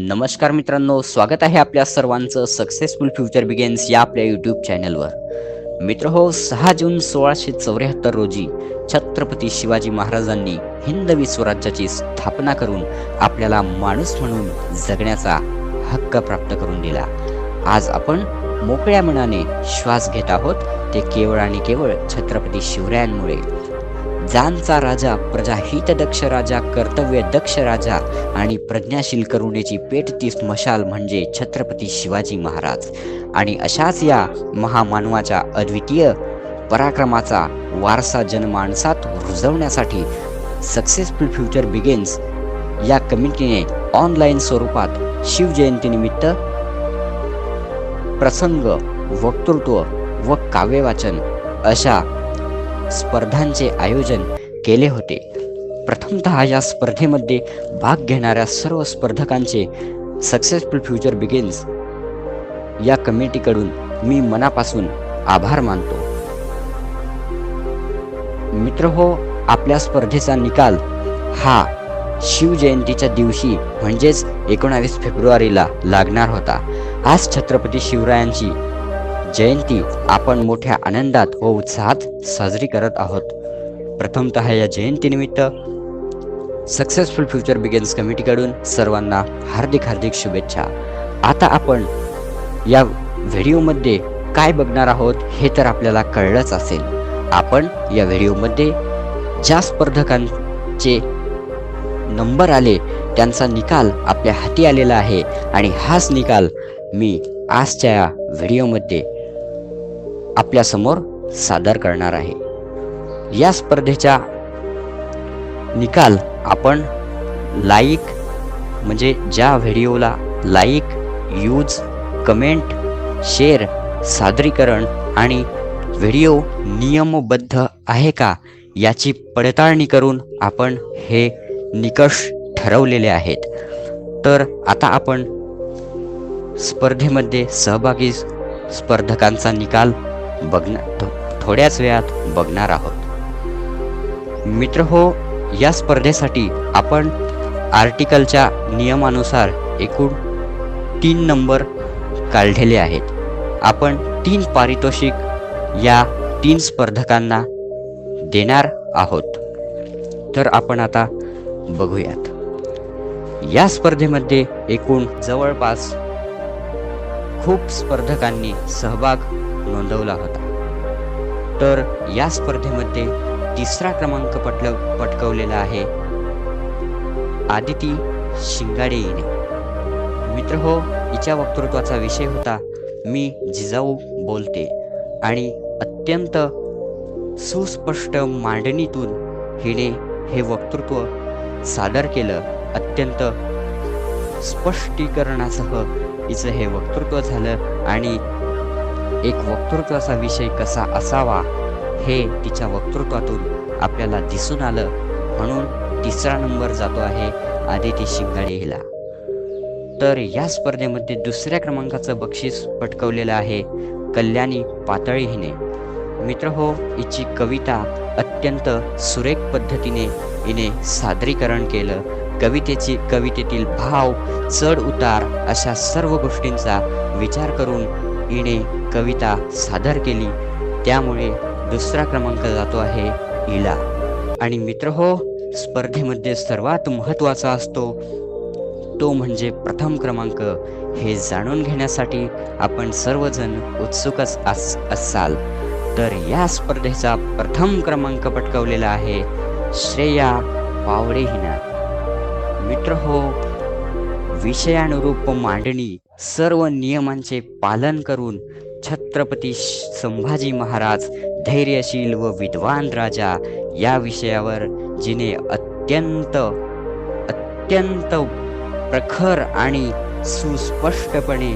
नमस्कार मित्रांनो स्वागत आहे आपल्या सर्वांचं सक्सेसफुल फ्युचर बिगेन्स या आपल्या यूट्यूब चॅनलवर मित्र हो सहा जून सोळाशे चौऱ्याहत्तर रोजी छत्रपती शिवाजी महाराजांनी हिंदवी स्वराज्याची स्थापना करून आपल्याला माणूस म्हणून जगण्याचा हक्क प्राप्त करून दिला. आज आपण मोकळ्या मनाने श्वास घेत आहोत. ते केवळ आणि केवळ छत्रपती शिवरायांमुळे. जानचा राजा प्रजाहितदक्ष राजा कर्तव्य दक्ष राजा आणि प्रज्ञाशील करुणेची पेटती मशाल म्हणजे छत्रपती शिवाजी महाराज. आणि अशाच या महामानवाच्या अद्वितीय पराक्रमाचा वारसा जनमानसात रुजवण्यासाठी सक्सेसफुल फ्युचर बिगेन्स या कमिटीने ऑनलाईन स्वरूपात शिवजयंतीनिमित्त प्रसंग वक्तृत्व व काव्यवाचन अशा स्पर्धांचे आयोजन केले होते. प्रथमतः या स्पर्धेमध्ये भाग घेणाऱ्या सर्व स्पर्धकांचे सक्सेसफुल फ्युचर बिगिन्स या कमिटीकडून मी मनापासून आभार मानतो. मित्र हो आपल्या स्पर्धेचा निकाल हा शिवजयंतीच्या दिवशी म्हणजेच एकोणावीस फेब्रुवारीला लागणार होता. आज छत्रपती शिवरायांची जयंती आपण मोठ्या आनंदात व उत्साहात साजरी करत आहोत. प्रथमतः या जयंतीनिमित्त सक्सेसफुल फ्युचर बिगेन्स कमिटीकडून सर्वांना हार्दिक हार्दिक शुभेच्छा. आता आपण या व्हिडिओमध्ये काय बघणार आहोत हे तर आपल्याला कळलंच असेल. आपण या व्हिडिओमध्ये ज्या स्पर्धकांचे नंबर आले त्यांचा निकाल आपल्या हाती आलेला आहे आणि हाच निकाल मी आजच्या या व्हिडिओमध्ये आपल्यासमोर सादर करणार आहे. या स्पर्धेचा निकाल आपण लाईक म्हणजे ज्या व्हिडिओला लाईक यूज कमेंट शेअर सादरीकरण आणि व्हिडिओ नियमबद्ध आहे का याची पडताळणी करून आपण हे निकष ठरवलेले आहेत. तर आता आपण स्पर्धेमध्ये सहभागी स्पर्धकांचा निकाल बघणार थोड्याच वेळात बघणार आहोत. मित्र हो या स्पर्धेसाठी आपण आर्टिकलच्या नियमानुसार एकूण तीन नंबर काढलेले आहेत. आपण तीन पारितोषिक या तीन स्पर्धकांना देणार आहोत. तर आपण आता बघूयात. या स्पर्धेमध्ये एकूण जवळपास खूप स्पर्धकांनी सहभाग नोंदवला होता. तर या स्पर्धेमध्ये तिसरा क्रमांक पटल पटकवलेला आहे आदिती शिंगाडे हिने मित्र हो हिच्या वक्तृत्वाचा विषय होता मी जिजाऊ बोलते आणि अत्यंत सुस्पष्ट मांडणीतून हिने हे वक्तृत्व सादर केलं. अत्यंत स्पष्टीकरणासह हिचं हे वक्तृत्व झालं आणि एक वक्तृत्वाचा विषय कसा असावा हे तिच्या वक्तृत्वातून आपल्याला दिसून आलं. म्हणून तिसरा नंबर जातो आहे आदिती शिंगाडे हिला. तर या स्पर्धेमध्ये दुसऱ्या क्रमांकाचं बक्षीस पटकवलेलं आहे कल्याणी पातळी हिने. मित्र हो हिची कविता अत्यंत सुरेख पद्धतीने हिने सादरीकरण केलं. कवितेची कवितेतील भाव चढ उतार अशा सर्व गोष्टींचा विचार करून हिने कविता सादर केली. त्यामुळे दुसरा क्रमांक जातो आहे इला आणि मित्र हो स्पर्धेमध्ये सर्वात महत्त्वाचा असतो तो म्हणजे प्रथम क्रमांक. हे जाणून घेण्यासाठी आपण सर्वजण उत्सुकच अस असाल. तर या स्पर्धेचा प्रथम क्रमांक पटकवलेला आहे श्रेया पावडे हिना मित्र हो विषयानुरूप मांडणी सर्व नियमांचे पालन करून छत्रपती संभाजी महाराज धैर्यशील व विद्वान राजा या विषयावर जिने अत्यंत अत्यंत प्रखर आणि सुस्पष्टपणे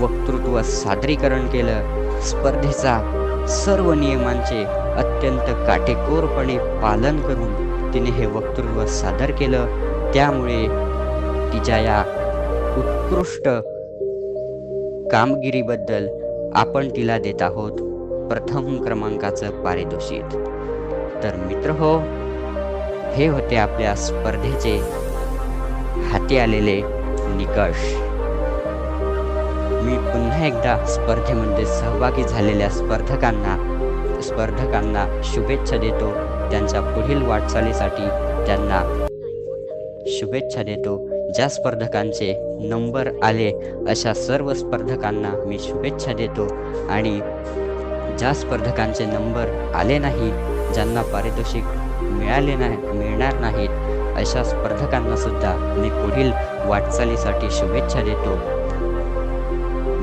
वक्तृत्व सादरीकरण केलं. स्पर्धेचा सर्व नियमांचे अत्यंत काटेकोरपणे पालन करून तिने हे वक्तृत्व सादर केलं. त्यामुळे तिच्या या उत्कृष्ट कामगिरीबद्दल आपण तिला देत आहोत प्रथम क्रमांकाचं पारितोषिक. तर मित्र हो हे होते आपल्या स्पर्धेचे हाती आलेले निकष. मी पुन्हा एकदा स्पर्धेमध्ये सहभागी झालेल्या स्पर्धकांना स्पर्धकांना शुभेच्छा देतो. त्यांच्या पुढील वाटचालीसाठी त्यांना शुभेच्छा देतो. ज्या स्पर्धकांचे नंबर आले अशा सर्व स्पर्धकांना मी शुभेच्छा देतो. आणि ज्या स्पर्धकांचे नंबर आले नाही ज्यांना पारितोषिक मिळाले नाही मिळणार नाहीत अशा स्पर्धकांना सुद्धा मी पुढील वाटचालीसाठी शुभेच्छा देतो.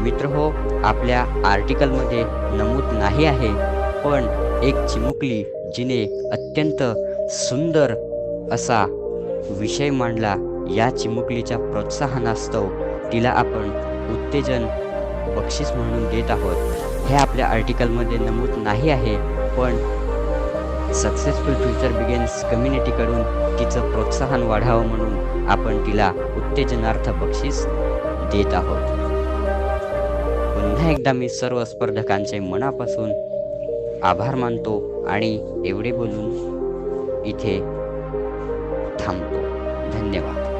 मित्र हो आपल्या आर्टिकलमध्ये नमूद नाही आहे पण एक चिमुकली जिने अत्यंत सुंदर असा विषय मांडला. या चिमुकलीच्या प्रोत्साहनास्तव तिला आपण उत्तेजन बक्षीस म्हणून देत आहोत. हे आपल्या आर्टिकलमध्ये नमूद नाही आहे पण सक्सेसफुल फ्युचर बिगेन्स कम्युनिटीकडून तिचं प्रोत्साहन वाढावं म्हणून आपण तिला उत्तेजनार्थ बक्षीस देत आहोत. पुन्हा एकदा मी सर्व स्पर्धकांचे मनापासून आभार मानतो आणि एवढे बोलून इथे थांबतो. धन्यवाद.